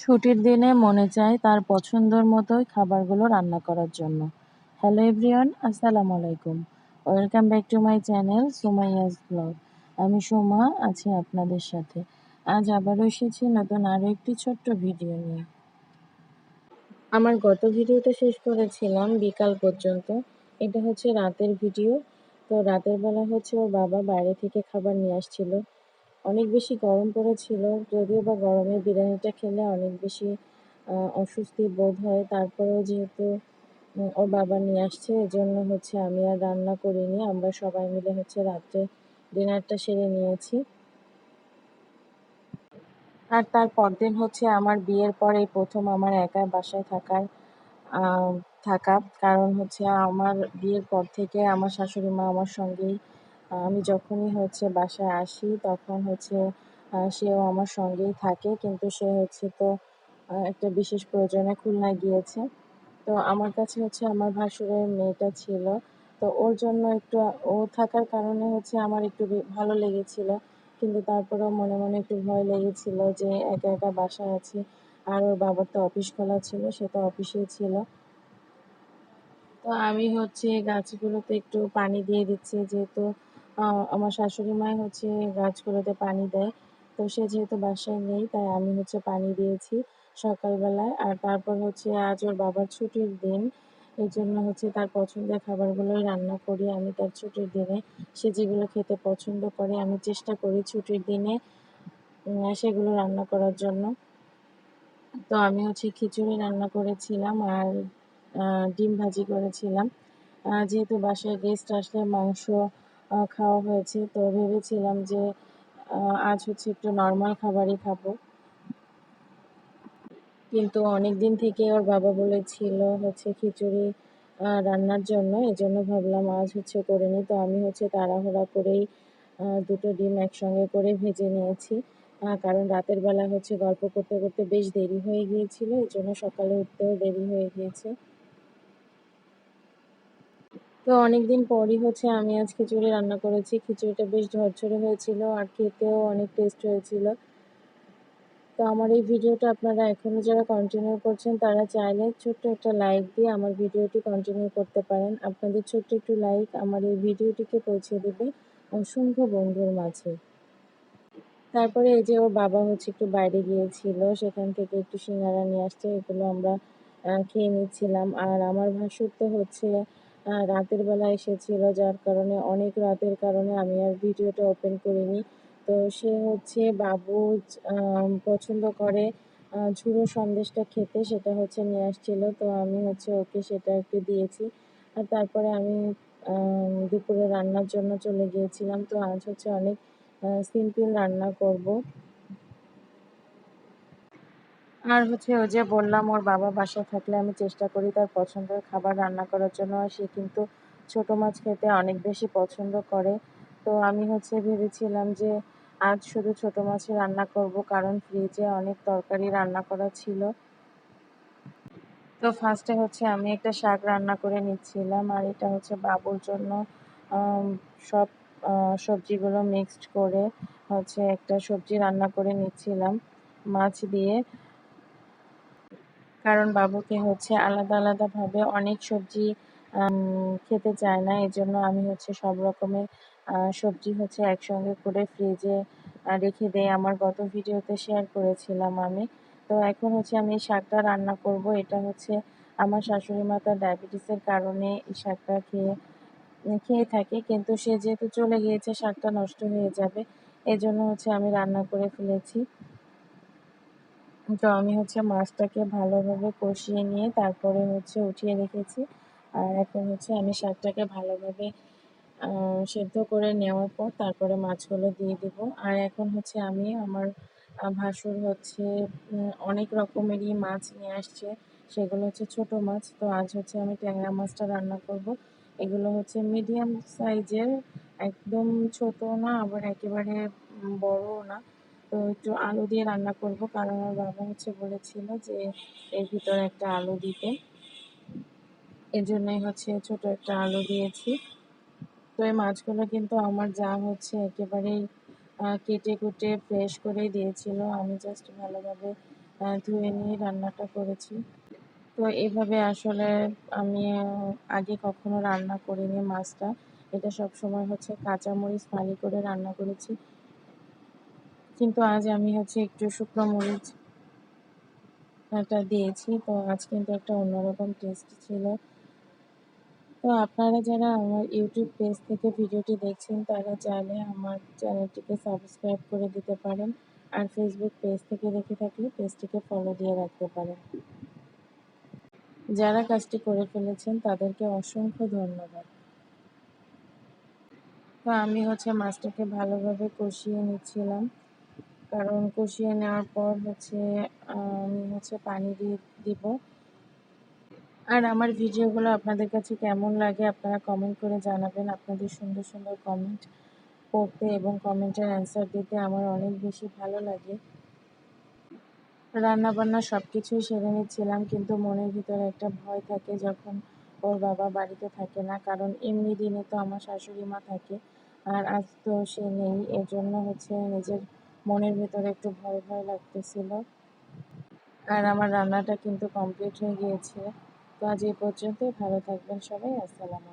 ছুটির দিনে মনে চায় তার পছন্দর মতোই খাবারগুলো রান্না করার জন্য। হ্যালো এভরিওয়ান, আসসালামু আলাইকুম। Welcome back to my channel Sumaiya's blog. আমি সোমা, আছি আপনাদের সাথে। আজ আবারও এসেছি নতুন আরও একটি ছোট্ট ভিডিও নিয়ে। আমার গত ভিডিওটা শেষ করেছিলাম বিকাল পর্যন্ত। এটা হচ্ছে রাতের ভিডিও। তো রাতের বেলা হচ্ছে ওর বাবা বাইরে থেকে খাবার নিয়ে আসছিল। অনেক বেশি গরম পড়েছিল, যদিও বা গরমে বিরিয়ানিটা খেলে অনেক বেশি অস্বস্তি বোধ হয়। তারপরেও যেহেতু ওর বাবা নিয়ে আসছে, এজন্য হচ্ছে আমি আর রান্না করিনি। আমরা সবাই মিলে হচ্ছে রাত্রে ডিনারটা সেরে নিয়েছি। আর তার পরদিন হচ্ছে আমার বিয়ের পরে প্রথম আমার একা বাসায় থাকার থাকা। কারণ হচ্ছে আমার বিয়ের পর থেকে আমার শাশুড়ি মা আমার সঙ্গেই আমি যখনই হচ্ছে বাসায় আসি, তখন হচ্ছে সেও আমার সঙ্গেই থাকে, কিন্তু সে হচ্ছে তো একটা বিশেষ প্রয়োজনে খুলনায় গিয়েছে। তো আমার কাছে হচ্ছে আমার ভাসুরের মেয়েটা ছিল। তো ওর জন্য একটু, ও থাকার কারণে হচ্ছে আমার একটু ভালো লেগেছিল। কিন্তু তারপরেও মনে মনে একটু ভয় লেগেছিল যে একা একা বাসায় আছি। আর ওর বাবার তো অফিস খোলা ছিল, সে তো অফিসেই ছিল। তো আমি হচ্ছে গাছগুলোতে একটু পানি দিয়ে দিচ্ছি, যেহেতু আমার শাশুড়ি মাই হচ্ছে গাছগুলোতে পানি দেয়। তো সে যেহেতু বাসায় নেই, তাই আমি হচ্ছে পানি দিয়েছি সকালবেলায়। আর তারপর হচ্ছে আজ ওর বাবার ছুটির দিন এই জন্য হচ্ছে তার পছন্দের খাবারগুলোই রান্না করি আমি তার ছুটির দিনে। সে যেগুলো খেতে পছন্দ করে, আমি চেষ্টা করি ছুটির দিনে সেগুলো রান্না করার জন্য। তো আমি হচ্ছে খিচুড়ি রান্না করেছিলাম আর ডিম ভাজি করেছিলাম। যেহেতু বাসায় গেস্ট আসলে মাংস খাওয়া হয়েছে। তো ভেবেছিলাম যে আজ হচ্ছে একটু নর্মাল খাবারই খাব। কিন্তু অনেক দিন থেকে ওর বাবা বলেছিল হচ্ছে খিচুড়ি রান্নার জন্য। এজন্য ভাবলাম আজ হচ্ছে করে নিই তো আমি হচ্ছে তাড়াহুড়া করেই দুটো ডিম একসঙ্গে করে ভেজে নিয়েছি। কারণ রাতের বেলা হচ্ছে গল্প করতে করতে বেশ দেরি হয়ে গিয়েছিল। এই জন্য সকালে উঠতেও দেরি হয়ে গিয়েছে। তো অনেক দিন পরই হচ্ছে আমি আজ খিচুড়ি রান্না করেছি। খিচুড়িটা বেশ ঝরঝরে হয়েছিল আর খেতেও অনেক টেস্ট হয়েছিল। তো আমার এই ভিডিওটা আপনারা এখনও যারা কন্টিনিউ করছেন তারা চাইলে ছোট্ট একটা লাইক দিয়ে আমার ভিডিওটি কন্টিনিউ করতে পারেন। আপনাদের ছোট্ট একটু লাইক আমার এই ভিডিওটিকে পৌঁছে দেবে অসংখ্য বন্ধুর মাঝে। তারপরে এই যে ওর বাবা হচ্ছে একটু বাইরে গিয়েছিল, সেখান থেকে একটু সিঙ্গারা নিয়ে আসছে, এগুলো আমরা খেয়ে নিচ্ছিলাম। আর আমার ভাসুর তো হচ্ছে রাতের বেলা এসেছিল, যার কারণে অনেক রাতের কারণে আমি আর ভিডিওটা ওপেন করিনি। তো সে হচ্ছে বাবু পছন্দ করে ঝুড়ো সন্দেশটা খেতে, সেটা হচ্ছে নিয়ে আসছিল। তো আমি হচ্ছে ওকে সেটা একটু দিয়েছি। আর তারপরে আমি দুপুরে রান্নার জন্য চলে গিয়েছিলাম। তো আজ হচ্ছে অনেক সিম্পল রান্না করব। আর হচ্ছে ওই যে বললাম, ওর বাবা বাসায় থাকলে আমি চেষ্টা করি তার পছন্দের খাবার রান্না করার জন্য। সে কিন্তু ছোট মাছ খেতে অনেক বেশি পছন্দ করে। তো আমি হচ্ছে ভেবেছিলাম যে আজ শুধু ছোট মাছই রান্না করব, কারণ ফ্রিজে অনেক তরকারি রান্না করা ছিল। তো ফার্স্টে হচ্ছে আমি একটা শাক রান্না করে নিচ্ছিলাম, আর এটা হচ্ছে বাবুর জন্য সব সবজিগুলো মিক্সড করে হচ্ছে একটা সবজি রান্না করে নিচ্ছিলাম মাছ দিয়ে। কারণ বাবুকে হচ্ছে আলাদা আলাদাভাবে অনেক সবজি খেতে চায় না। এই জন্য আমি হচ্ছে সব রকমের সবজি হচ্ছে একসঙ্গে করে ফ্রিজে রেখে দেই। আমার গত ভিডিওতে শেয়ার করেছিলাম আমি। তো এখন হচ্ছে আমি এই শাকটা রান্না করব। এটা হচ্ছে আমার শাশুড়ি মা তার ডায়াবেটিসের কারণে এই শাকটা খেয়ে খেয়ে থাকে। কিন্তু সে যেহেতু চলে গিয়েছে, শাকটা নষ্ট হয়ে যাবে। এজন্য হচ্ছে আমি রান্না করে ফেলেছি। তো আমি হচ্ছে মাছটাকে ভালোভাবে কষিয়ে নিয়ে তারপরে হচ্ছে উঠিয়ে রেখেছি। আর এখন হচ্ছে আমি শাকটাকে ভালোভাবে সেদ্ধ করে নেওয়ার পর তারপরে মাছগুলো দিয়ে দেব। আর এখন হচ্ছে আমি আমার ভাসুর হচ্ছে অনেক রকমেরই মাছ নিয়ে আসছে। সেগুলো হচ্ছে ছোট মাছ। তো আজ হচ্ছে আমি ট্যাংরা মাছটা রান্না করব। এগুলো হচ্ছে মিডিয়াম সাইজের, একদম ছোট না, আবার একেবারে বড়ও না। তো একটু আলু দিয়ে রান্না করব, কারণ আমার বাবা হচ্ছে বলেছিল যে এর ভিতরে একটা আলু দিতে। এর জন্যই হচ্ছে ছোট একটা আলু দিয়েছি। তো এই মাছগুলো কিন্তু আমার যা হচ্ছে একেবারেই কেটে কুটে ফ্রেশ করে দিয়েছিল। আমি জাস্ট ভালোভাবে ধুয়ে নিয়ে রান্নাটা করেছি। তো এভাবে আসলে আমি আগে কখনো রান্না করিনি মাছটা। এটা সব সময় হচ্ছে কাঁচামরিচ ফালি করে রান্না করেছি। কিন্তু আজ আমি হচ্ছে একটু শুকনো মরিচ দিয়েছি। তো আজ কিন্তু একটা অন্যরকম টেস্ট ছিল। তো আপনারা যারা আমার ইউটিউব পেজ থেকে ভিডিওটি দেখছেন, তারা চাইলে আমার চ্যানেলটিকে সাবস্ক্রাইব করে দিতে পারেন আর ফেসবুক পেজ থেকে দেখে থাকলে পেজটিকে ফলো দিয়ে রাখতে পারেন। যারা কাজটি করে ফেলেছেন, তাদেরকে অসংখ্য ধন্যবাদ। তো আমি হচ্ছে মাছটাকে ভালোভাবে কষিয়ে নিচ্ছিলাম। কারণ কষিয়ে নেওয়ার পর হচ্ছে, আমি, হচ্ছে পানি দিয়ে দিব। আর আমার ভিডিওগুলো আপনাদের কাছে কেমন লাগে আপনারা কমেন্ট করে জানাবেন। আপনাদের সুন্দর সুন্দর কমেন্ট পড়তে এবং কমেন্টের অ্যান্সার দিতে আমার অনেক বেশি ভালো লাগে। রান্না বান্না সব কিছুই সেরে নিচ্ছিলাম, কিন্তু মনের ভিতরে একটা ভয় থাকে যখন ওর বাবা বাড়িতে থাকে না, কারণ এমনি দিনে তো আমার শাশুড়ি মা থাকে, আর আজ তো সে নেই এর জন্য হচ্ছে নিজের মনের ভেতরে একটু ভয় ভয় লাগতেছিল। আর আমার রান্নাটা কিন্তু কমপ্লিট হয়ে গিয়েছে। তো আজ এই পর্যন্তই। ভালো থাকবেন সবাই। আসসালামু